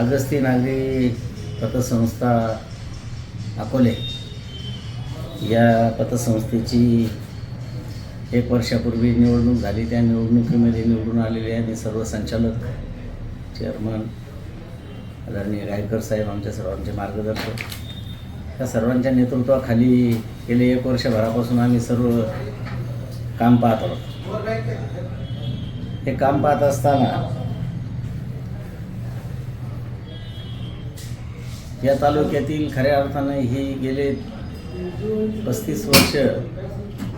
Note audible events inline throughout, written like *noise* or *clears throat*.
अगस्ती नागरी पतसंस्था अकोले या पतसंस्थेची एक वर्षापूर्वी निवडणूक झाली. त्या निवडणुकीमध्ये निवडून आलेले आणि सर्व संचालक चेअरमन आदरणीय गायकर साहेब आमच्या सर्वांचे मार्गदर्शक. त्या सर्वांच्या नेतृत्वाखाली गेले एक वर्षभरापासून आम्ही सर्व काम पाहत आहोत. हे काम पाहत असताना या तालुक्यातील खऱ्या अर्थानं ही गेले पस्तीस वर्ष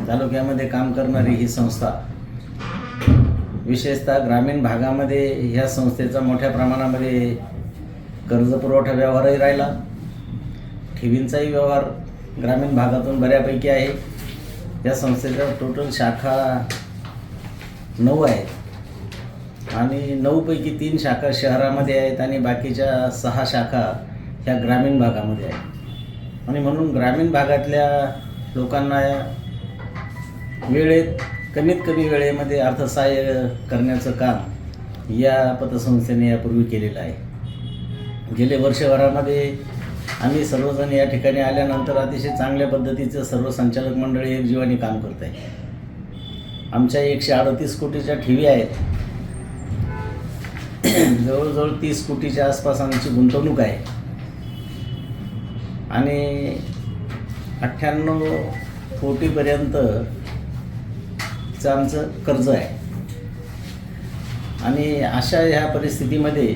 तालुक्यामध्ये काम करणारी ही संस्था विशेषतः ग्रामीण भागामध्ये ह्या संस्थेचा मोठ्या प्रमाणामध्ये कर्जपुरवठा व्यवहारही राहिला. ठेवींचाही व्यवहार ग्रामीण भागातून बऱ्यापैकी आहे. या संस्थेच्या टोटल शाखा नऊ आहेत आणि नऊपैकी तीन शाखा शहरामध्ये आहेत आणि बाकीच्या सहा शाखा ह्या ग्रामीण भागामध्ये आहे. आणि म्हणून ग्रामीण भागातल्या लोकांना वेळेत कमीत कमी वेळेमध्ये अर्थसहाय्य करण्याचं काम या पतसंस्थेने यापूर्वी केलेलं आहे. गेले वर्षभरामध्ये आम्ही सर्वजण या ठिकाणी आल्यानंतर अतिशय चांगल्या पद्धतीचं सर्व संचालक मंडळी एकजीवाने काम करत आहे आमच्या एकशे अडतीस कोटीच्या ठेवी आहेत. *clears throat* जवळजवळ तीस कोटीच्या आसपास आमची गुंतवणूक आहे. आणि अठ्ठ्याण्णव कोटीपर्यंतचं आमचं कर्ज आहे. आणि अशा ह्या परिस्थितीमध्ये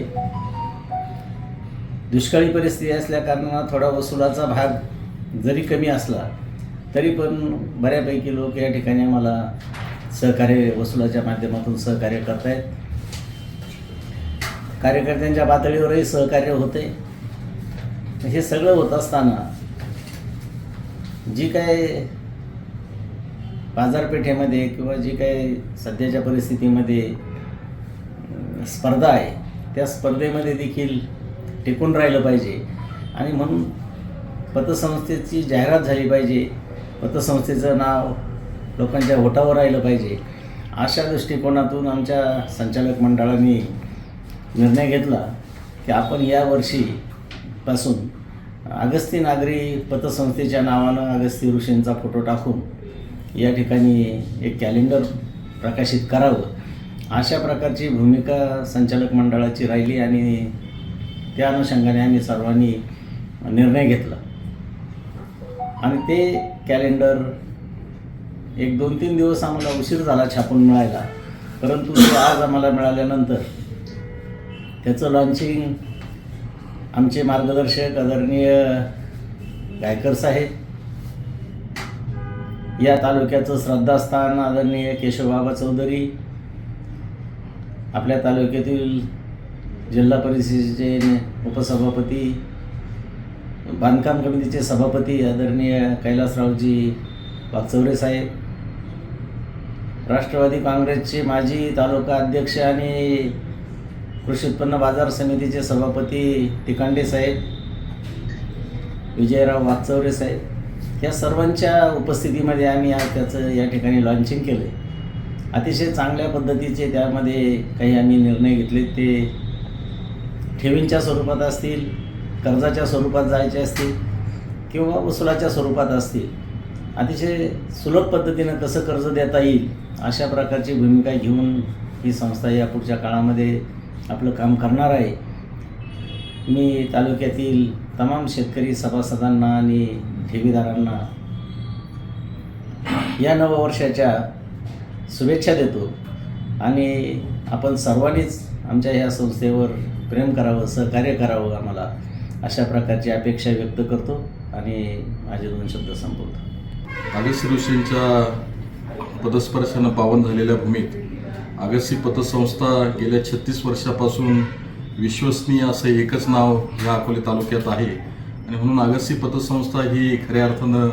दुष्काळी परिस्थिती असल्याकारणानं थोडा वसुलाचा भाग जरी कमी असला तरी पण बऱ्यापैकी लोक या ठिकाणी आम्हाला सहकार्य वसुलाच्या माध्यमातून सहकार्य करतायत. कार्यकर्त्यांच्या पातळीवरही सहकार्य होते हे सगळं होत असताना जी काय बाजारपेठेमध्ये किंवा जी काय सध्याच्या परिस्थितीमध्ये स्पर्धा आहे त्या स्पर्धेमध्ये देखील टिकून राहिलं पाहिजे. आणि म्हणून पतसंस्थेची जाहिरात झाली पाहिजे. पतसंस्थेचं नाव लोकांच्या ओठावर राहिलं पाहिजे. अशा दृष्टिकोनातून आमच्या संचालक मंडळाने निर्णय घेतला की आपण यावर्षी पासून अगस्ती नागरी पतसंस्थेच्या नावानं अगस्ती ऋषींचा फोटो टाकून या ठिकाणी एक कॅलेंडर प्रकाशित करावं. अशा प्रकारची भूमिका संचालक मंडळाची राहिली आणि त्या अनुषंगाने आम्ही सर्वांनी निर्णय घेतला. आणि ते कॅलेंडर एक दोन तीन दिवस आम्हाला उशीर झाला छापून मिळायला परंतु ते आज आम्हाला मिळाल्यानंतर त्याचं लॉन्चिंग आमचे मार्गदर्शक आदरणीय गायकर साहेब या तालुक्याचं श्रद्धास्थान आदरणीय केशवबाबा चौधरी. आपल्या तालुक्यातील जिल्हा परिषदेचे उपसभापती बांधकाम कमिटीचे सभापती आदरणीय कैलासरावजी वागचौरे साहेब. राष्ट्रवादी काँग्रेसचे माजी तालुका अध्यक्ष आणि कृषी उत्पन्न बाजार समितीचे सभापती तिकांडे साहेब विजयराव वाचवरे साहेब या सर्वांच्या उपस्थितीमध्ये आम्ही आज त्याचं या ठिकाणी लॉन्चिंग केलं अतिशय चांगल्या पद्धतीचे त्यामध्ये काही आम्ही निर्णय घेतले. ते ठेवींच्या स्वरूपात असतील कर्जाच्या स्वरूपात जायचे असतील किंवा वसुलाच्या स्वरूपात असतील. अतिशय सुलभ पद्धतीनं कसं कर्ज देता येईल अशा प्रकारची भूमिका घेऊन ही संस्था या पुढच्या काळामध्ये आपलं काम करणार आहे. मी तालुक्यातील तमाम शेतकरी सभासदांना आणि ठेवीदारांना या नववर्षाच्या शुभेच्छा देतो आणि आपण सर्वांनीच आमच्या ह्या संस्थेवर प्रेम करावं सहकार्य करावं आम्हाला अशा प्रकारची अपेक्षा व्यक्त करतो आणि माझे दोन शब्द संपवतो. अगस्ती ऋषींच्या पदस्पर्शानं पावन झालेल्या भूमीत अगस्ती पतसंस्था गेल्या छत्तीस वर्षापासून विश्वसनीय असं एकच नाव ह्या अकोले तालुक्यात आहे. आणि म्हणून अगस्ती पतसंस्था ही खऱ्या अर्थानं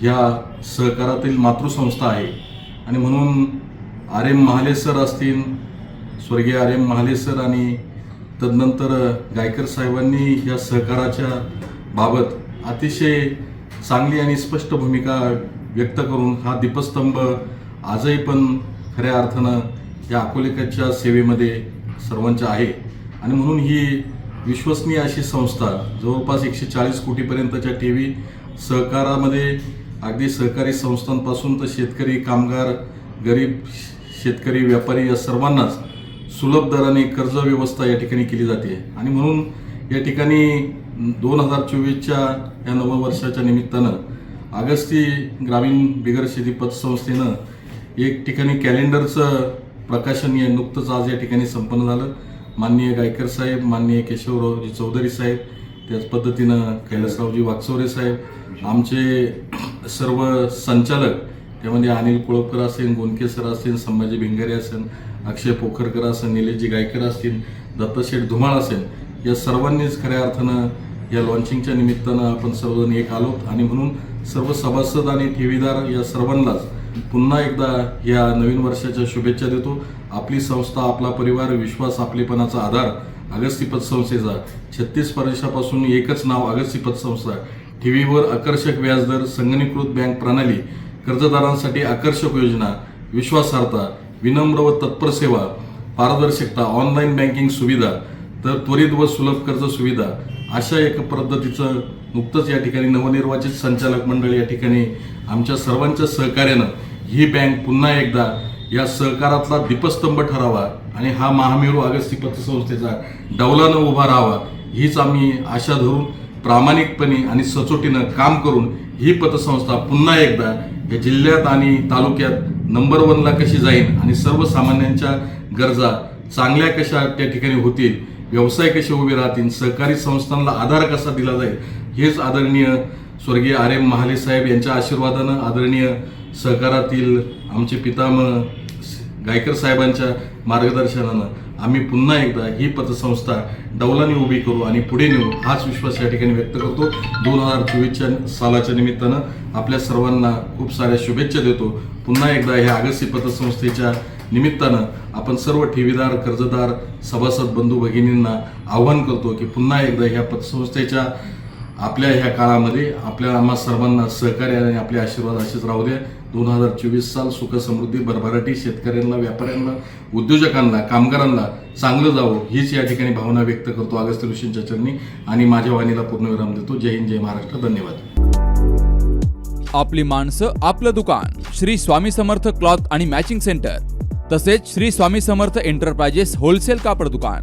ह्या सहकारातील मातृसंस्था आहे. आणि म्हणून आर एम महाले सर असतील स्वर्गीय आर एम महाले सर आणि तदनंतर गायकर साहेबांनी या सहकाराच्या बाबत अतिशय चांगली आणि स्पष्ट भूमिका व्यक्त करून हा दीपस्तंभ आजही पण खऱ्या अर्थानं या अकोलेकरच्या सेवेमध्ये सर्वांच्या आहे. आणि म्हणून ही विश्वसनीय अशी संस्था जवळपास एकशे चाळीस कोटीपर्यंतच्या टी व्ही सहकारामध्ये अगदी सहकारी संस्थांपासून तर शेतकरी कामगार गरीब शेतकरी व्यापारी या सर्वांनाच सुलभ दराने कर्ज व्यवस्था या ठिकाणी केली जाते. आणि म्हणून या ठिकाणी दोन हजार चोवीसच्या या नववर्षाच्या निमित्तानं अगस्ती ग्रामीण बिगर शेती पतसंस्थेनं एक ठिकाणी कॅलेंडरचं प्रकाशन या नुकतंच आज या ठिकाणी संपन्न झालं. माननीय गायकर साहेब माननीय केशवरावजी चौधरी साहेब त्याच पद्धतीनं कैलासरावजी वाकचोरे साहेब आमचे सर्व संचालक त्यामध्ये अनिल कुळपकर असेल गोंदके सर असतील संभाजी भिंगारे असेल अक्षय पोखरकर असेल निलेशजी गायकर असतील दत्तशेठ धुमाळ असेल या सर्वांनीच खऱ्या अर्थानं या लॉन्चिंगच्या निमित्तानं आपण सर्वजण एक आलोत. आणि म्हणून सर्व सभासद आणि ठेवीदार या सर्वांनाच पुन्हा एकदा या नवीन वर्षाच्या शुभेच्छा देतो. आपली संस्था आपला परिवार विश्वास आपलेपणाचा आधार अगस्ती पतसंस्थेचा. छत्तीस वर्षापासून एकच नाव अगस्ती पतसंस्था. ठेवीवर आकर्षक व्याजदर संगणीकृत बँक प्रणाली कर्जदारांसाठी आकर्षक योजना विश्वासार्हता विनम्र व तत्पर सेवा पारदर्शकता ऑनलाईन बँकिंग सुविधा तर त्वरित व सुलभ कर्ज सुविधा. अशा एक पद्धतीचं नुकतंच या ठिकाणी नवनिर्वाचित संचालक मंडळ या ठिकाणी आमच्या सर्वांच्या सहकार्यानं ही बँक पुन्हा एकदा या सहकारातला दीपस्तंभ ठरावा आणि हा महामेरू अगस्ती पतसंस्थेचा डौलानं उभा राहावा हीच आम्ही आशा धरून प्रामाणिकपणे आणि सचोटीनं काम करून ही पतसंस्था पुन्हा एकदा या जिल्ह्यात आणि तालुक्यात नंबर वनला कशी जाईल आणि सर्वसामान्यांच्या गरजा चांगल्या कशा त्या ठिकाणी होतील व्यवसाय कसे उभे राहतील सहकारी संस्थांना आधार कसा दिला जाईल हेच आदरणीय स्वर्गीय आर एम महाले साहेब यांच्या आशीर्वादानं आदरणीय सहकारातील आमचे पितामह गायकर साहेबांच्या मार्गदर्शनानं आम्ही पुन्हा एकदा ही पतसंस्था डौलाने उभी करू आणि पुढे नेऊ हाच विश्वास या ठिकाणी व्यक्त करतो. दोन हजार चोवीसच्या सालाच्या निमित्तानं आपल्या सर्वांना खूप साऱ्या शुभेच्छा देतो. पुन्हा एकदा ह्या आगसी पतसंस्थेच्या निमित्तानं आपण सर्व ठेवीदार कर्जदार सभासद बंधू भगिनींना आव्हान करतो की पुन्हा एकदा ह्या पतसंस्थेच्या आपल्या ह्या काळामध्ये आपल्या आम्हा सर्वांना सहकार्य आणि आपले आशीर्वाद असेच राहू द्या. दोन हजार चोवीस साल सुख समृद्धी भरभराटी शेतकऱ्यांना व्यापाऱ्यांना उद्योजकांना कामगारांना चांगलं जावं हीच या ठिकाणी भावना व्यक्त करतो अगस्त्य ऋषींच्या चरणी. आणि माझ्या वाणीला पूर्णविराम देतो. जय हिंद जय महाराष्ट्र. धन्यवाद. आपली माणसं आपलं दुकान. श्री स्वामी समर्थ क्लॉथ आणि मॅचिंग सेंटर. तसेच श्री स्वामी समर्थ एंटरप्राइजेस होलसेल कापड दुकान.